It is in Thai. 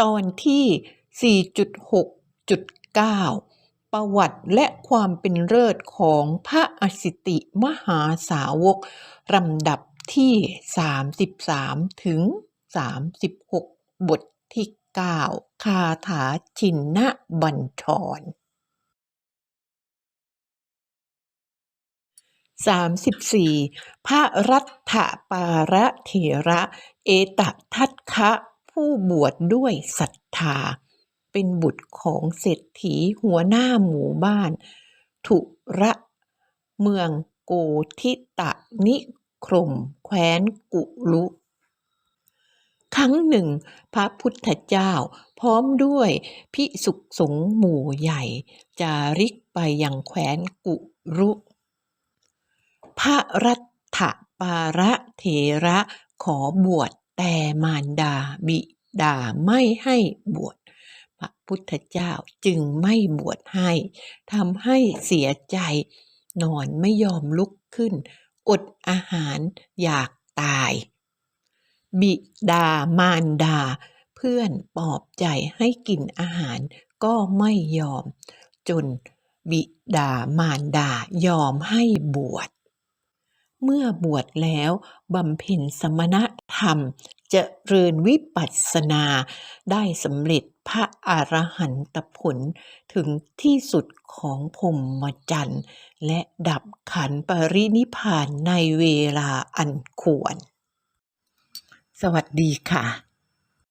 ตอนที่ 4.6.9 ประวัติและความเป็นเลิศของพระอสิติมหาสาวกลำดับที่ 33 ถึง 36 บทที่ 9 คาถาชินนบัญชร34 พระรัตถปาระเถระ เอตทัคคะ ผู้บวชด้วยศรัทธา เป็นบุตรของเศรษฐีหัวหน้าหมู่บ้าน ทุระเมืองโกธิตะนิครม แคว้นกุลุ ครั้งหนึ่ง พระพุทธเจ้าพร้อมด้วยภิกษุสงฆ์หมู่ใหญ่ จาริกไปยังแคว้นกุรุ พระรัตถปาระเถระขอบวช แต่มารดาบิดาไม่ให้บวชพระพุทธเจ้าจึงไม่บวชให้ทำให้เสียใจ นอนไม่ยอมลุกขึ้น อดอาหารอยากตาย บิดามารดา เพื่อนปลอบใจให้กินอาหารก็ไม่ยอม จนบิดามารดายอมให้บวช เมื่อบวชแล้วบำเพ็ญสมณธรรมจเริญวิปัสสนา ได้สำเร็จพระอรหันตผล ถึงที่สุดของพรมจันทร์ และดับขันปรินิพานในเวลาอันควร สวัสดีค่ะ